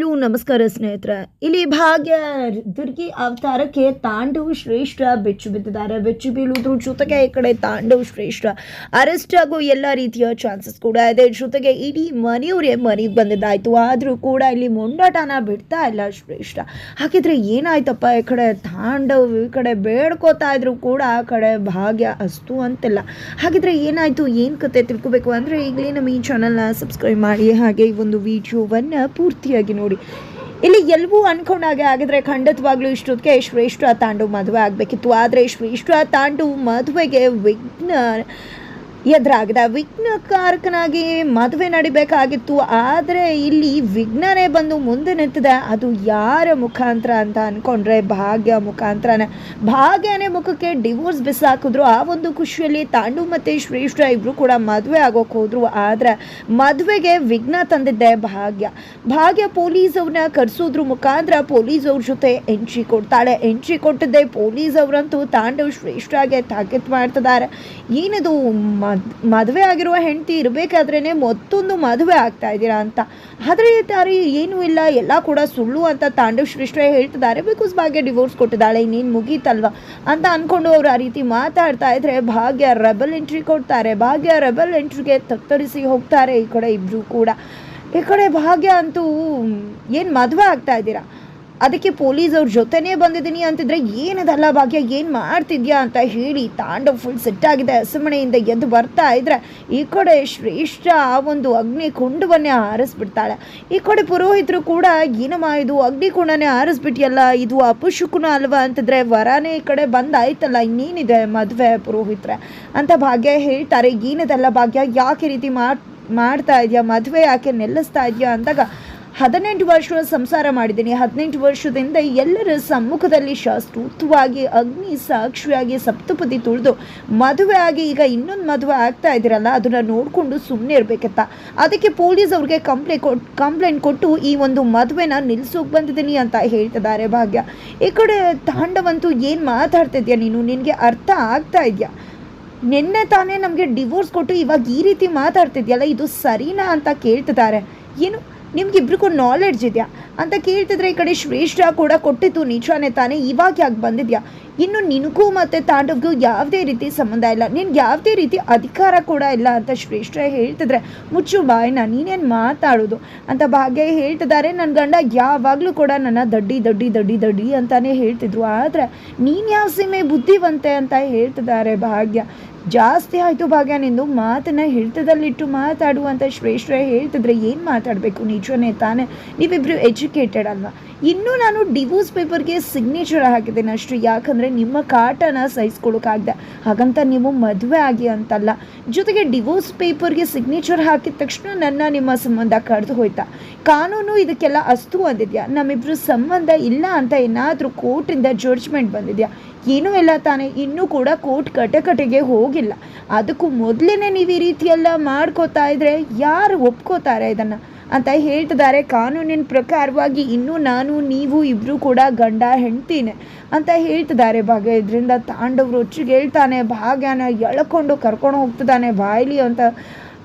Hello ನಮಸ್ಕಾರ ಸ್ನೇಹಿತರೆ. ಇಲ್ಲಿ ಭಾಗ್ಯ ದುರ್ಗಿ ಅವತಾರಕ್ಕೆ ತಾಂಡವ್ ಶ್ರೇಷ್ಠ ಬೆಚ್ಚು ಬಿದ್ದಿದ್ದಾರೆ. ಬೆಚ್ಚು ಬೀಳುವುದ್ರ ಜೊತೆಗೆ ಈ ಕಡೆ ತಾಂಡವ್ ಶ್ರೇಷ್ಠ ಅರೆಸ್ಟ್ ಆಗೋ ಎಲ್ಲ ರೀತಿಯ ಚಾನ್ಸಸ್ ಕೂಡ ಇದೆ. ಜೊತೆಗೆ ಇಡೀ ಮನೆಯವರೇ ಮನೆಗೆ ಬಂದಿದ್ದಾಯ್ತು. ಆದರೂ ಕೂಡ ಇಲ್ಲಿ ಮುಂಡಾಟನ ಬಿಡ್ತಾ ಇಲ್ಲ ಶ್ರೇಷ್ಠ. ಹಾಗಿದ್ರೆ ಏನಾಯ್ತಪ್ಪ? ಈ ಕಡೆ ತಾಂಡವ್ ಈ ಕಡೆ ಬೇಡ್ಕೋತಾ ಇದ್ರು ಕೂಡ ಆ ಕಡೆ ಭಾಗ್ಯ ಅಸ್ತು ಅಂತಿಲ್ಲ. ಹಾಗಿದ್ರೆ ಏನಾಯ್ತು? ಏನು ಕತೆ ತಿಳ್ಕೊಬೇಕು? ಅಂದರೆ ಈಗಲೇ ನಮ್ಮ ಈ ಚಾನಲ್ನ ಸಬ್ಸ್ಕ್ರೈಬ್ ಮಾಡಿ. ಹಾಗೆ ಈ ಒಂದು ವಿಡಿಯೋವನ್ನು ಪೂರ್ತಿಯಾಗಿ ನೋಡಿ. ಇಲ್ಲಿ ಎಲ್ಲವೂ ಅನ್ಕೊಂಡಾಗೆ ಆಗಿದ್ರೆ ಖಂಡಿತವಾಗ್ಲೂ ಇಷ್ಟೊತ್ತಿಗೆ ಶ್ರೇಷ್ಠ ತಾಂಡು ಮದುವೆ ಆಗಬೇಕಿತ್ತು. ಆದರೆ ಶ್ರೇಷ್ಠ ತಾಂಡು ಮದುವೆಗೆ ವಿಘ್ನ ಎದುರಾಗಿದೆ ವಿಘ್ನಕಾರಕನಾಗಿ ಮದುವೆ ನಡಿಬೇಕಾಗಿತ್ತು. ಆದರೆ ಇಲ್ಲಿ ವಿಘ್ನನೇ ಬಂದು ಮುಂದೆ ನಿಂತಿದೆ. ಅದು ಯಾರ ಮುಖಾಂತರ ಅಂತ ಅನ್ಕೊಂಡ್ರೆ ಭಾಗ್ಯ ಮುಖಾಂತರನೇ. ಭಾಗ್ಯನೇ ಮುಖಕ್ಕೆ ಡಿವೋರ್ಸ್ ಬಿಸಾಕಿದ್ರು. ಆ ಒಂದು ಖುಷಿಯಲ್ಲಿ ತಾಂಡು ಮತ್ತು ಶ್ರೇಷ್ಠ ಇಬ್ಬರು ಕೂಡ ಮದುವೆ ಆಗೋಕೆ ಹೋದ್ರು. ಆದರೆ ಮದುವೆಗೆ ವಿಘ್ನ ತಂದಿದ್ದೆ ಭಾಗ್ಯ. ಭಾಗ್ಯ ಪೊಲೀಸ್ ಅವ್ರನ್ನ ಕರೆಸೋದ್ರ ಮುಖಾಂತರ ಪೊಲೀಸ್ ಅವ್ರ ಜೊತೆ ಎಂಟ್ರಿ ಕೊಡ್ತಾಳೆ. ಎಂಟ್ರಿ ಕೊಟ್ಟಿದ್ದೆ ಪೊಲೀಸ್ ಅವರಂತೂ ತಾಂಡವ್ ಶ್ರೇಷ್ಠಾಗೆ ತಾಕೀತು ಮಾಡ್ತಿದ್ದಾರೆ. ಏನಿದು ಮದುವೆ ಆಗಿರುವ ಹೆಂಡತಿ ಇರಬೇಕಾದ್ರೇ ಮತ್ತೊಂದು ಮದುವೆ ಆಗ್ತಾ ಇದ್ದೀರಾ ಅಂತ. ಆದರೆ ತಾರಿ ಏನೂ ಇಲ್ಲ, ಎಲ್ಲ ಕೂಡ ಸುಳ್ಳು ಅಂತ ತಾಂಡವ್ ಶ್ರೇಷ್ಠ ಹೇಳ್ತಿದ್ದಾರೆ. ಬಿಕಾಸ್ ಭಾಗ್ಯ ಡಿವೋರ್ಸ್ ಕೊಟ್ಟಿದ್ದಾಳೆ, ಇನ್ನೇನು ಮುಗೀತಲ್ವ ಅಂತ ಅಂದ್ಕೊಂಡು ಅವರು ಆ ರೀತಿ ಮಾತಾಡ್ತಾ ಇದ್ರೆ ಭಾಗ್ಯ ರೆಬಲ್ ಎಂಟ್ರಿ ಕೊಡ್ತಾರೆ. ಭಾಗ್ಯ ರೆಬಲ್ ಎಂಟ್ರಿಗೆ ತತ್ತರಿಸಿ ಹೋಗ್ತಾರೆ ಈ ಕಡೆ ಇಬ್ಬರು ಕೂಡ. ಈ ಕಡೆ ಭಾಗ್ಯ ಅಂತೂ, ಏನು ಮದುವೆ ಆಗ್ತಾ ಇದ್ದೀರಾ? ಅದಕ್ಕೆ ಪೊಲೀಸ್ ಅವ್ರ ಜೊತೆನೇ ಬಂದಿದ್ದೀನಿ ಅಂತಿದ್ರೆ ಏನದಲ್ಲ ಭಾಗ್ಯ, ಏನು ಮಾಡ್ತಿದ್ಯಾ ಅಂತ ಹೇಳಿ ತಾಂಡವ್ ಫುಲ್ ಸೆಟ್ಟಾಗಿದೆ ಹಸುಮಣೆಯಿಂದ ಎದ್ದು ಬರ್ತಾ ಇದ್ರೆ ಈ ಕಡೆ ಶ್ರೇಷ್ಠ ಆ ಒಂದು ಅಗ್ನಿ ಕುಂಡವನ್ನೇ ಆರಿಸ್ಬಿಡ್ತಾಳೆ ಈ ಕಡೆ ಪುರೋಹಿತರು ಕೂಡ, ಏನಮ್ಮ ಇದು? ಅಗ್ನಿ ಕುಂಡನೇ ಇದು ಅಪಶುಕುನ ಅಲ್ವಾ ಅಂತಿದ್ರೆ ವರನೇ ಈ ಕಡೆ ಬಂದಾಯ್ತಲ್ಲ, ಇನ್ನೇನಿದೆ ಮದುವೆ ಪುರೋಹಿತ್ರೆ? ಅಂತ ಭಾಗ್ಯ ಹೇಳ್ತಾರೆ, ಏನದಲ್ಲ ಭಾಗ್ಯ, ಯಾಕೆ ರೀತಿ ಮಾಡ್, ಮಾಡ್ತಾ ಇದೆಯಾ? ಮದುವೆ ಯಾಕೆ ನೆಲ್ಲಿಸ್ತಾ ಇದೆಯಾ? ಅಂದಾಗ ಹದಿನೆಂಟು ವರ್ಷ ಸಂಸಾರ ಮಾಡಿದ್ದೀನಿ. ಹದಿನೆಂಟು ವರ್ಷದಿಂದ ಎಲ್ಲರ ಸಮ್ಮುಖದಲ್ಲಿ ಶಾಸ್ತ್ರೋಕ್ತವಾಗಿ ಅಗ್ನಿ ಸಾಕ್ಷಿಯಾಗಿ ಸಪ್ತಪದಿ ತುಳಿದು ಮದುವೆ ಆಗಿ ಈಗ ಇನ್ನೊಂದು ಮದುವೆ ಆಗ್ತಾ ಇದ್ದೀರಲ್ಲ, ಅದನ್ನ ನೋಡಿಕೊಂಡು ಸುಮ್ಮನೆ ಇರಬೇಕಿತ್ತ ಅದಕ್ಕೆ ಪೊಲೀಸ್ ಅವ್ರಿಗೆ ಕಂಪ್ಲೇಂಟ್ ಕೊಟ್ಟು ಕಂಪ್ಲೇಂಟ್ ಕೊಟ್ಟು ಈ ಒಂದು ಮದುವೆನ ನಿಲ್ಸೋಕೆ ಬಂದಿದ್ದೀನಿ ಅಂತ ಹೇಳ್ತಿದ್ದಾರೆ ಭಾಗ್ಯ. ಈ ಕಡೆ ತಾಂಡವಂತೂ ಏನು ಮಾತಾಡ್ತಿದ್ಯಾ ನೀನು? ನಿನಗೆ ಅರ್ಥ ಆಗ್ತಾ ಇದೆಯಾ? ನಿನ್ನೆ ತಾನೇ ನಮಗೆ ಡಿವೋರ್ಸ್ ಕೊಟ್ಟು ಇವಾಗ ಈ ರೀತಿ ಮಾತಾಡ್ತಿದ್ಯಲ್ಲ, ಇದು ಸರಿನಾ ಅಂತ ಕೇಳ್ತಿದ್ದಾರೆ. ಏನು ನಿಮ್ಗಿಬ್ರಿಗೂ ನಾಲೆಡ್ಜ್ ಇದೆಯಾ? ಅಂತ ಕೇಳ್ತಿದ್ರೆ ಈ ಕಡೆ ಶ್ರೇಷ್ಠ ಕೂಡ ಕೊಟ್ಟಿತ್ತು ನಿಜಾನೇ ತಾನೇ ಇವಾಗ ಯಾಕೆ ಬಂದಿದ್ಯಾ? ಇನ್ನು ನಿನಗೂ ಮತ್ತು ತಾಂಡವ್ಗೂ ಯಾವುದೇ ರೀತಿ ಸಂಬಂಧ ಇಲ್ಲ. ನಿನ್ಗೆ ಯಾವುದೇ ರೀತಿ ಅಧಿಕಾರ ಕೂಡ ಇಲ್ಲ ಅಂತ ಶ್ರೇಷ್ಠ ಹೇಳ್ತಿದ್ರೆ, ಮುಚ್ಚು ಬಾಯ್ನ, ನೀನೇನು ಮಾತಾಡೋದು ಅಂತ ಭಾಗ್ಯ ಹೇಳ್ತಿದ್ದಾರೆ. ನನ್ನ ಗಂಡ ಯಾವಾಗಲೂ ಕೂಡ ನನ್ನ ದಡ್ಡಿ ದಡ್ಡಿ ದಡ್ಡಿ ದಡ್ಡಿ ಅಂತಾನೆ ಹೇಳ್ತಿದ್ರು. ಆದರೆ ನೀನು ಯಾವ ಸೀಮೆ ಬುದ್ಧಿವಂತೆ ಅಂತ ಹೇಳ್ತಿದ್ದಾರೆ ಭಾಗ್ಯ. ಜಾಸ್ತಿ ಆಯಿತು ಭಾಗ್ಯ, ನಿಂದು ಮಾತನ್ನ ಹಿಡಿತದಲ್ಲಿಟ್ಟು ಮಾತಾಡುವಂಥ ಶ್ರೇಷ್ಠ ಹೇಳ್ತಿದ್ರೆ ಏನು ಮಾತಾಡಬೇಕು? ನಿಜವೇ ತಾನೇ? ನೀವಿಬ್ಬರು ಎಜುಕೇಟೆಡ್ ಅಲ್ವಾ? ಇನ್ನೂ ನಾನು ಡಿವೋರ್ಸ್ ಪೇಪರ್ಗೆ ಸಿಗ್ನೇಚರ್ ಹಾಕಿದ್ದೇನೆ ಅಷ್ಟು ಯಾಕಂದರೆ ನಿಮ್ಮ ಕಾಟನ ಸಹಿಸ್ಕೊಳಕ್ಕಾಗ್ದೆ ಹಾಗಂತ ನೀವು ಮದುವೆ ಆಗಿ ಅಂತಲ್ಲ. ಜೊತೆಗೆ ಡಿವೋರ್ಸ್ ಪೇಪರ್ಗೆ ಸಿಗ್ನೇಚರ್ ಹಾಕಿದ ತಕ್ಷಣ ನನ್ನ ನಿಮ್ಮ ಸಂಬಂಧ ಕಡ್ದು ಹೋಯ್ತಾ. ಕಾನೂನು ಇದಕ್ಕೆಲ್ಲ ಅಸ್ತು ಅಂದಿದ್ಯಾ? ನಮ್ಮಿಬ್ರು ಸಂಬಂಧ ಇಲ್ಲ ಅಂತ ಏನಾದರೂ ಕೋರ್ಟಿಂದ ಜಡ್ಜ್ಮೆಂಟ್ ಬಂದಿದ್ಯಾ? ಏನೂ ಇಲ್ಲ ತಾನೇ, ಇನ್ನೂ ಕೂಡ ಕೋರ್ಟ್ ಕಟಕಟೆಗೆ ಹೋಗಿಲ್ಲ. ಅದಕ್ಕೂ ಮೊದಲೇ ನೀವು ಈ ರೀತಿಯೆಲ್ಲ ಮಾಡ್ಕೋತಾ ಇದ್ರೆ ಯಾರು ಒಪ್ಕೋತಾರೆ ಇದನ್ನು? ಅಂತ ಹೇಳ್ತಿದ್ದಾರೆ. ಕಾನೂನಿನ ಪ್ರಕಾರವಾಗಿ ಇನ್ನೂ ನಾನು, ನೀವು ಇಬ್ಬರು ಕೂಡ ಗಂಡ, ಹೆಂಡ್ತೀನಿ ಅಂತ ಹೇಳ್ತಿದ್ದಾರೆ. ಭಾಗ್ಯ ಇದರಿಂದ ತಾಂಡವ್ರು ಒಚ್ಚಿಗೆ ಹೇಳ್ತಾನೆ, ಭಾಗ್ಯನ ಎಳ್ಕೊಂಡು ಕರ್ಕೊಂಡು ಹೋಗ್ತಿದ್ದಾನೆ, ಬಾಯ್ಲಿ ಅಂತ.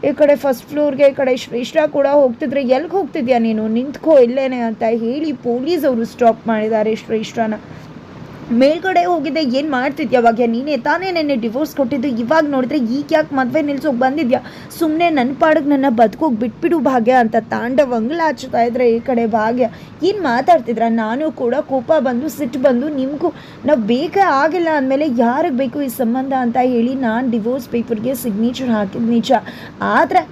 ಈ ಕಡೆ ಫಸ್ಟ್ ಫ್ಲೋರ್ಗೆ ಈ ಕಡೆ ಶ್ರೇಷ್ಠ ಕೂಡ ಹೋಗ್ತಿದ್ರೆ ಎಲ್ಲಿಗೆ ಹೋಗ್ತಿದ್ಯಾ ನೀನು? ನಿಂತ್ಕೋ ಇಲ್ಲೇನೆ ಅಂತ ಹೇಳಿ ಪೊಲೀಸ್ ಅವರು ಸ್ಟಾಪ್ ಮಾಡಿದ್ದಾರೆ ಶ್ರೇಷ್ಠನ ಮೇಲ್ಗಡೆ ಹೋಗಿದ್ದೆ ಏನು ಮಾಡ್ತಿದ್ಯಾ? ಅವಾಗ ನೀನೇ ತಾನೇ ನೆನ್ನೆ ಡಿವೋರ್ಸ್ ಕೊಟ್ಟಿದ್ದು. ಇವಾಗ ನೋಡಿದ್ರೆ ಈಗ ಯಾಕೆ ಮದುವೆ ನಿಲ್ಸೋಕೆ ಬಂದಿದ್ಯಾ? ಸುಮ್ಮನೆ ನನ್ನ ಪಾಡಿಗೆ ನನ್ನ ಬದುಕೋಗಿ ಬಿಟ್ಬಿಡು ಭಾಗ್ಯ ಅಂತ ತಾಂಡವ ಹಚ್ತಾ ಇದ್ರೆ ಈ ಕಡೆ ಭಾಗ್ಯ. ಏನು ಮಾತಾಡ್ತಿದ್ರ? ನಾನು ಕೂಡ ಕೋಪ ಬಂದು, ಸಿಟ್ಟು ಬಂದು, ನಿಮಗೂ ನಾವು ಬೇಕೇ ಆಗಿಲ್ಲ ಅಂದಮೇಲೆ ಯಾರಿಗೆ ಬೇಕು ಈ ಸಂಬಂಧ ಅಂತ ಹೇಳಿ ನಾನು ಡಿವೋರ್ಸ್ ಪೇಪರ್ಗೆ ಸಿಗ್ನೇಚರ್ ಹಾಕಿದ್ದು ನಿಜ. ಆದರೆ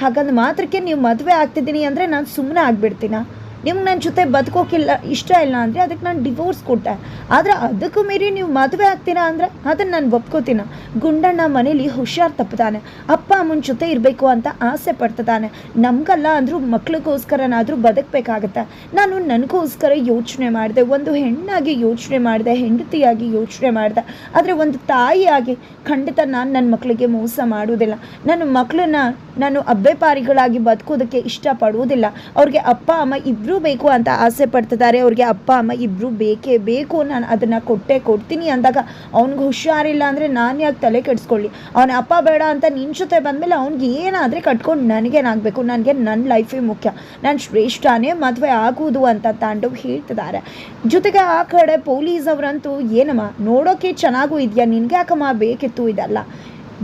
ಹಾಗಂದು ಮಾತ್ರಕ್ಕೆ ನೀವು ಮದುವೆ ಆಗ್ತಿದ್ದೀನಿ ಅಂದರೆ ನಾನು ಸುಮ್ಮನೆ ಆಗಿಬಿಡ್ತೀನಾ? ನಿಮ್ಗೆ ನನ್ನ ಜೊತೆ ಬದುಕೋಕಿಲ್ಲ, ಇಷ್ಟ ಇಲ್ಲ ಅಂದರೆ ಅದಕ್ಕೆ ನಾನು ಡಿವೋರ್ಸ್ ಕೊಟ್ಟೆ. ಆದರೆ ಅದಕ್ಕೂ ಮೀರಿ ನೀವು ಮದುವೆ ಆಗ್ತೀರಾ ಅಂದರೆ ಅದನ್ನು ನಾನು ಒಪ್ಕೋತೀನ. ಗುಂಡಣ್ಣ ಮನೇಲಿ ಹುಷಾರು ತಪ್ಪುತ್ತಾನೆ ಅಪ್ಪ ಅಮ್ಮನ ಜೊತೆ ಇರಬೇಕು ಅಂತ ಆಸೆ ಪಡ್ತಿದ್ದಾನೆ ನಮಗಲ್ಲ ಅಂದರೂ ಮಕ್ಳಿಗೋಸ್ಕರನಾದರೂ ಬದುಕಬೇಕಾಗತ್ತೆ. ನಾನು ನನಗೋಸ್ಕರ ಯೋಚನೆ ಮಾಡಿದೆ, ಒಂದು ಹೆಣ್ಣಾಗಿ ಯೋಚನೆ ಮಾಡಿದೆ, ಹೆಂಡತಿಯಾಗಿ ಯೋಚನೆ ಮಾಡಿದೆ. ಆದರೆ ಒಂದು ತಾಯಿಯಾಗಿ ಖಂಡಿತ ನಾನು ನನ್ನ ಮಕ್ಕಳಿಗೆ ಮೋಸ ಮಾಡುವುದಿಲ್ಲ ನನ್ನ ಮಕ್ಕಳನ್ನ ನಾನು ಅಬ್ಬೆಪಾರಿಗಳಾಗಿ ಬದುಕೋದಕ್ಕೆ ಇಷ್ಟಪಡುವುದಿಲ್ಲ. ಅವ್ರಿಗೆ ಅಪ್ಪ, ಅಮ್ಮ ಇಬ್ಬರು ಬೇಕು ಅಂತ ಆಸೆ ಪಡ್ತಿದ್ದಾರೆ. ಅವ್ರಿಗೆ ಅಪ್ಪ, ಅಮ್ಮ ಇಬ್ಬರೂ ಬೇಕೇ ಬೇಕು. ನಾನು ಅದನ್ನು ಕೊಟ್ಟೆ ಕೊಡ್ತೀನಿ ಅಂದಾಗ ಅವ್ನಿಗೆ ಹುಷಾರಿಲ್ಲ ಅಂದರೆ ನಾನು ಯಾಕೆ ತಲೆ ಕೆಡಿಸ್ಕೊಳ್ಳಿ? ಅವನ ಅಪ್ಪ ಬೇಡ ಅಂತ ನಿನ್ನ ಜೊತೆ ಬಂದಮೇಲೆ ಅವ್ನಿಗೆ ಏನಾದರೆ ಕಟ್ಕೊಂಡು ನನಗೇನಾಗಬೇಕು ನನಗೆ ನನ್ನ ಲೈಫೇ ಮುಖ್ಯ. ನಾನು ಶ್ರೇಷ್ಠನೇ ಮದುವೆ ಆಗುವುದು ಅಂತ ತಾಂಡವ್ ಹೇಳ್ತಿದ್ದಾರೆ. ಜೊತೆಗೆ ಆ ಕಡೆ ಪೊಲೀಸ್ ಅವರಂತೂ ಏನಮ್ಮ ನೋಡೋಕೆ ಚೆನ್ನಾಗೂ ಇದೆಯಾ? ನಿನಗೆ ಯಾಕಮ್ಮ ಬೇಕಿತ್ತು ಇದೆಲ್ಲ?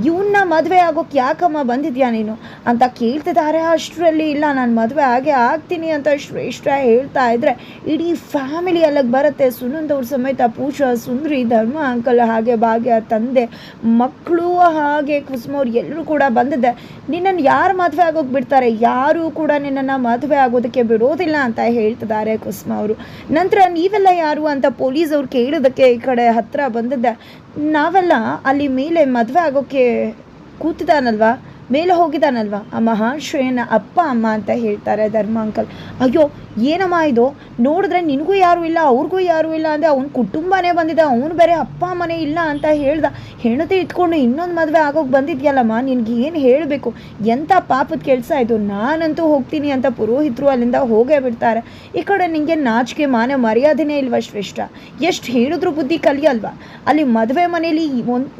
ಇವನ್ನ ಮದುವೆ ಆಗೋಕೆ ಯಾಕಮ್ಮ ಬಂದಿದ್ಯಾ ನೀನು? ಅಂತ ಕೇಳ್ತಿದ್ದಾರೆ ಅಷ್ಟರಲ್ಲಿ ಇಲ್ಲ, ನಾನು ಮದುವೆ ಆಗೇ ಆಗ್ತೀನಿ ಅಂತ ಶ್ರೇಷ್ಠ ಹೇಳ್ತಾ ಇದ್ರೆ ಇಡೀ ಫ್ಯಾಮಿಲಿ ಅಲ್ಲಿಗೆ ಬರುತ್ತೆ. ಸುನಂದ್ ಅವ್ರ ಸಮೇತ ಪೂಜಾ, ಸುಂದ್ರಿ, ಧರ್ಮ, ಅಂಕಲ್ ಹಾಗೆ ಭಾಗ್ಯ, ತಂದೆ ಮಕ್ಕಳು ಹಾಗೆ ಕುಸುಮವ್ರು ಎಲ್ಲರೂ ಕೂಡ ಬಂದಿದ್ದೆ ನಿನ್ನನ್ನು ಯಾರು ಮದುವೆ ಆಗೋಕೆ ಬಿಡ್ತಾರೆ? ಯಾರೂ ಕೂಡ ನಿನ್ನನ್ನು ಮದುವೆ ಆಗೋದಕ್ಕೆ ಬಿಡೋದಿಲ್ಲ ಅಂತ ಹೇಳ್ತಿದ್ದಾರೆ ಕುಸುಮ ಅವರು. ನಂತರ ನೀವೆಲ್ಲ ಯಾರು ಅಂತ ಪೊಲೀಸ್ ಅವ್ರು ಕೇಳೋದಕ್ಕೆ ಈ ಕಡೆ ಹತ್ರ ಬಂದಿದ್ದೆ ನಾವೆಲ್ಲ ಅಲ್ಲಿ ಮೇಲೆ ಮದುವೆ ಆಗೋಕ್ಕೆ ಕೂತಿದ್ದಾನಲ್ವಾ? ಮೇಲೆ ಹೋಗಿದ್ದಾನಲ್ವ? ಆ ಮಹಾಶ್ರೇಯನ ಅಪ್ಪ, ಅಮ್ಮ ಅಂತ ಹೇಳ್ತಾರೆ ಧರ್ಮ ಅಂಕಲ್ ಅಯ್ಯೋ, ಏನಮ್ಮ ಇದು? ನೋಡಿದ್ರೆ ನಿನಗೂ ಯಾರೂ ಇಲ್ಲ, ಅವ್ರಿಗೂ ಯಾರೂ ಇಲ್ಲ ಅಂದರೆ ಅವ್ನ ಕುಟುಂಬನೇ ಬಂದಿದೆ, ಅವನು ಬೇರೆ ಅಪ್ಪ, ಅಮ್ಮನೇ ಇಲ್ಲ ಅಂತ ಹೇಳ್ದ. ಹೆಣತೆ ಇಟ್ಕೊಂಡು ಇನ್ನೊಂದು ಮದುವೆ ಆಗೋಕೆ ಬಂದಿದ್ಯಲ್ಲಮ್ಮ, ನಿನಗೆ ಏನು ಹೇಳಬೇಕು? ಎಂಥ ಪಾಪದ ಕೆಲಸ ಇದು? ನಾನಂತೂ ಹೋಗ್ತೀನಿ ಅಂತ ಪುರೋಹಿತರು ಅಲ್ಲಿಂದ ಹೋಗೇ ಬಿಡ್ತಾರೆ. ಈ ಕಡೆ ನಿನಗೆ ನಾಚಿಕೆ, ಮಾನ, ಮರ್ಯಾದೆನೇ ಇಲ್ವಾ ಶ್ರೇಷ್ಠ? ಎಷ್ಟು ಹೇಳಿದ್ರು ಬುದ್ಧಿ ಕಲಿಯಲ್ವಾ? ಅಲ್ಲಿ ಮದುವೆ ಮನೇಲಿ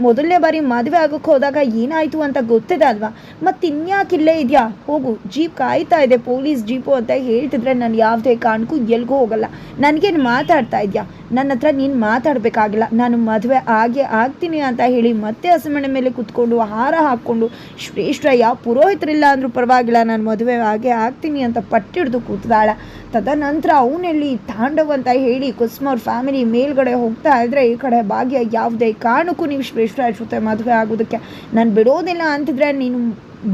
ಮೊದಲನೇ ಬಾರಿ ಮದುವೆ ಆಗೋಕ್ಕೆ ಹೋದಾಗ ಏನಾಯಿತು ಅಂತ ಗೊತ್ತಿದೆ ಅಲ್ವಾ? ಮತ್ತು ಇನ್ಯಾಕಿಲ್ಲೇ ಇದ್ಯಾ? ಹೋಗು, ಜೀಪ್ ಕಾಯ್ತಾ ಇದೆ, ಪೊಲೀಸ್ ಜೀಪು ಅಂತ ಹೇಳ್ತಿದ್ರೆ ನಾನು ಯಾವುದೇ ಕಾರಣಕ್ಕೂ ಎಲ್ಗೂ ಹೋಗಲ್ಲ. ನನಗೇನು ಮಾತಾಡ್ತಾ ಇದೆಯಾ? ನನ್ನ ಹತ್ರ ನೀನು ಮಾತಾಡಬೇಕಾಗಿಲ್ಲ. ನಾನು ಮದುವೆ ಆಗೇ ಆಗ್ತೀನಿ ಅಂತ ಹೇಳಿ ಮತ್ತೆ ಹಸುಮಣೆ ಮೇಲೆ ಕುತ್ಕೊಂಡು ಹಾರ ಹಾಕ್ಕೊಂಡು ಶ್ರೇಷ್ಠ ಯಾವ ಪುರೋಹಿತರಿಲ್ಲ ಅಂದರೂ ಪರವಾಗಿಲ್ಲ, ನಾನು ಮದುವೆ ಆಗೇ ಆಗ್ತೀನಿ ಅಂತ ಪಟ್ಟಿಡ್ದು ಕೂತಿದಾಳ. ತದನಂತರ ಅವನಲ್ಲಿ ತಾಂಡವ್ ಅಂತ ಹೇಳಿ ಕುಸುಮ ಅವ್ರ ಫ್ಯಾಮಿಲಿ ಮೇಲ್ಗಡೆ ಹೋಗ್ತಾ ಇದ್ರೆ ಈ ಕಡೆ ಭಾಗ್ಯ ಯಾವುದೇ ಕಾರಣಕ್ಕೂ ನೀವು ಶ್ರೇಷ್ಠ ಜೊತೆ ಮದುವೆ ಆಗೋದಕ್ಕೆ ನಾನು ಬಿಡೋದಿಲ್ಲ ಅಂತಿದ್ರೆ ನೀನು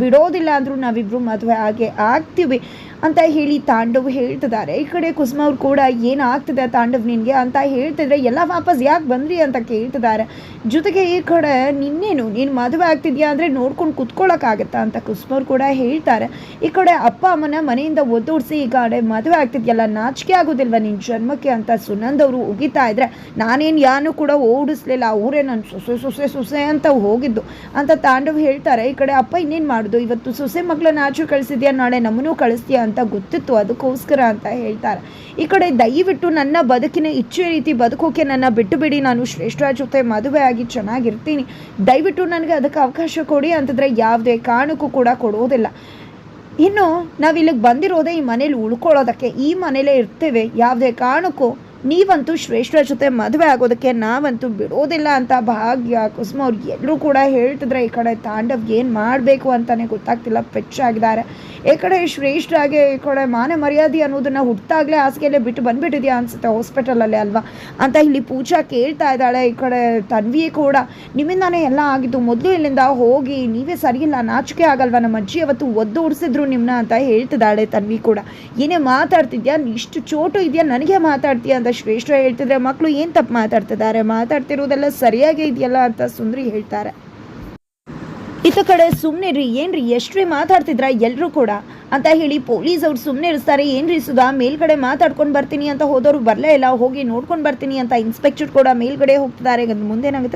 ಬಿಡೋದಿಲ್ಲ ಅಂದರೂ ನಾವಿಬ್ಬರು ಮದುವೆ ಆಗೇ ಆಗ್ತೀವಿ. ಅಂತ ಹೇಳಿ ತಾಂಡವ್ ಹೇಳ್ತಿದ್ದಾರೆ. ಈ ಕಡೆ ಕುಸುಮ ಅವ್ರು ಕೂಡ ಏನು ಆಗ್ತಿದೆ ತಾಂಡವ್ ನಿನಗೆ ಅಂತ ಹೇಳ್ತಿದ್ರೆ, ಎಲ್ಲ ವಾಪಸ್ ಯಾಕೆ ಬಂದ್ರಿ ಅಂತ ಕೇಳ್ತಿದ್ದಾರೆ. ಜೊತೆಗೆ ಈ ಕಡೆ ನಿನ್ನೇನು, ನೀನು ಮದುವೆ ಆಗ್ತಿದ್ಯಾ ಅಂದರೆ ನೋಡ್ಕೊಂಡು ಕುತ್ಕೊಳ್ಳೋಕ್ಕಾಗತ್ತಾ ಅಂತ ಕುಸುಮ ಅವ್ರು ಕೂಡ ಹೇಳ್ತಾರೆ. ಈ ಕಡೆ ಅಪ್ಪ ಅಮ್ಮನ ಮನೆಯಿಂದ ಒದ್ದೋಡಿಸಿ ಈ ಕಡೆ ಮದುವೆ ಆಗ್ತಿದ್ಯಲ್ಲ, ನಾಚಿಕೆ ಆಗೋದಿಲ್ವ ನಿನ್ನ ಜನ್ಮಕ್ಕೆ ಅಂತ ಸುನಂದ್ ಅವರು ಉಗಿತಾ ಇದ್ರೆ, ನಾನೇನು ಯಾನು ಕೂಡ ಓಡಿಸ್ಲಿಲ್ಲ, ಅವರೇ ನಾನು ಸೊಸೆ ಸೊಸೆ ಸೊಸೆ ಅಂತ ಹೋಗಿದ್ದು ಅಂತ ತಾಂಡವ್ ಹೇಳ್ತಾರೆ. ಈ ಕಡೆ ಅಪ್ಪ ಇನ್ನೇನು ಮಾಡೋದು? ಇವತ್ತು ಸೊಸೆ ಮಗಳನ್ನ ಆಚೆ ಕಳಿಸಿದ್ಯಾ? ನಾಳೆ ನಮ್ಮನ್ನೂ ಕಳಿಸ್ತೀಯಾ ಅಂತ ಗೊತ್ತಿತ್ತು. ಅದಕ್ಕೋಸ್ಕರ ಅಂತ ಹೇಳ್ತಾರೆ. ಈ ಕಡೆ ದಯವಿಟ್ಟು ನನ್ನ ಬದುಕಿನ ಇಚ್ಛೆ ರೀತಿ ಬದುಕೋಕೆ ನನ್ನ ಬಿಟ್ಟು ಬಿಡಿ ನಾನು ಶ್ರೇಷ್ಠ ಜೊತೆ ಮದುವೆ ಆಗಿ ಚೆನ್ನಾಗಿರ್ತೀನಿ. ದಯವಿಟ್ಟು ನನಗೆ ಅದಕ್ಕೆ ಅವಕಾಶ ಕೊಡಿ ಅಂತಂದರೆ ಯಾವುದೇ ಕಾರಣಕ್ಕೂ ಕೂಡ ಕೊಡೋದಿಲ್ಲ. ಇನ್ನು ನಾವು ಇಲ್ಲಿಗೆ ಬಂದಿರೋದೇ ಈ ಮನೇಲಿ ಉಳ್ಕೊಳ್ಳೋದಕ್ಕೆ. ಈ ಮನೇಲೇ ಇರ್ತೇವೆ. ಯಾವುದೇ ಕಾರಣಕ್ಕೂ ನೀವಂತೂ ಶ್ರೇಷ್ಠರ ಜೊತೆ ಮದುವೆ ಆಗೋದಕ್ಕೆ ನಾವಂತೂ ಬಿಡೋದಿಲ್ಲ ಅಂತ ಭಾಗ್ಯ, ಕುಸುಮ ಅವ್ರು ಎಲ್ಲರೂ ಕೂಡ ಹೇಳ್ತಿದ್ರೆ, ಈ ಕಡೆ ತಾಂಡವ್ ಏನು ಮಾಡಬೇಕು ಅಂತಲೇ ಗೊತ್ತಾಗ್ತಿಲ್ಲ, ಪೆಚ್ಚಾಗಿದ್ದಾರೆ. ಈ ಕಡೆ ಶ್ರೇಷ್ಠರಾಗಿ, ಈ ಕಡೆ ಮಾನ ಮರ್ಯಾದೆ ಅನ್ನೋದನ್ನು ಹುಟ್ಟಾಗಲೇ ಹಾಸಿಗೆಯಲ್ಲೇ ಬಿಟ್ಟು ಬಂದುಬಿಟ್ಟಿದ್ಯಾ ಅನಿಸುತ್ತೆ ಹಾಸ್ಪಿಟಲಲ್ಲಿ ಅಲ್ವಾ? ಅಂತ ಇಲ್ಲಿ ಪೂಜಾ ಕೇಳ್ತಾ ಇದ್ದಾಳೆ, ಈ ಕಡೆ ತನ್ವಿ ಕೂಡ, ನಿಮ್ಮಿಂದಾನೇ ಎಲ್ಲ ಆಗಿದ್ದು, ಮೊದಲು ಇಲ್ಲಿಂದ ಹೋಗಿ ನೀವೇ ಸರಿಯಿಲ್ಲ, ನಾಚಿಕೆ ಆಗಲ್ವಾ? ನಮ್ಮ ಅಜ್ಜಿ ಅವತ್ತು ಒದ್ದು ಉಡಿಸಿದ್ರು ನಿಮ್ಮನ್ನ ಅಂತ ಹೇಳ್ತಿದ್ದಾಳೆ ತನ್ವಿ ಕೂಡ. ಏನೇ ಮಾತಾಡ್ತಿದ್ಯಾ? ಇಷ್ಟು ಚೋಟು ಇದೆಯಾ? ನನಗೆ ಮಾತಾಡ್ತೀಯಾ? ಅಂತ ಶ್ರೇಷ್ಠ ಹೇಳ್ತಿದ್ರೆ ಮಕ್ಕಳು ಏನು ತಪ್ಪು ಮಾತಾಡ್ತಿದ್ದಾರೆ? ಮಾತಾಡ್ತಿರೋದೆಲ್ಲ ಸರಿಯಾಗಿ ಇದೆಯಲ್ಲ ಅಂತ ಸುಂದ್ರಿ ಹೇಳ್ತಾರೆ. ಇತ ಕಡೆ ಸುಮ್ಮನೆ ಏನ್ರಿ ಎಷ್ಟ್ರಿ ಮಾತಾಡ್ತಿದ್ರ ಎಲ್ಲರೂ ಕೂಡ? ಅಂತ ಹೇಳಿ ಪೊಲೀಸ್ ಅವ್ರು ಸುಮ್ಮನೆ ಇರ್ತಾರೆ ಏನ್ರಿ ಸುಧಾ ಮೇಲ್ಗಡೆ ಮಾತಾಡ್ಕೊಂಡು ಬರ್ತೀನಿ ಅಂತ ಹೋದವರು ಬರಲೇ ಇಲ್ಲ, ಹೋಗಿ ನೋಡ್ಕೊಂಡು ಬರ್ತೀನಿ ಅಂತ ಇನ್ಸ್ಪೆಕ್ಟರ್ ಕೂಡ ಮೇಲ್ಗಡೆ ಹೋಗ್ತಿದ್ದಾರೆ ಮುಂದೇನಾಗುತ್ತೆ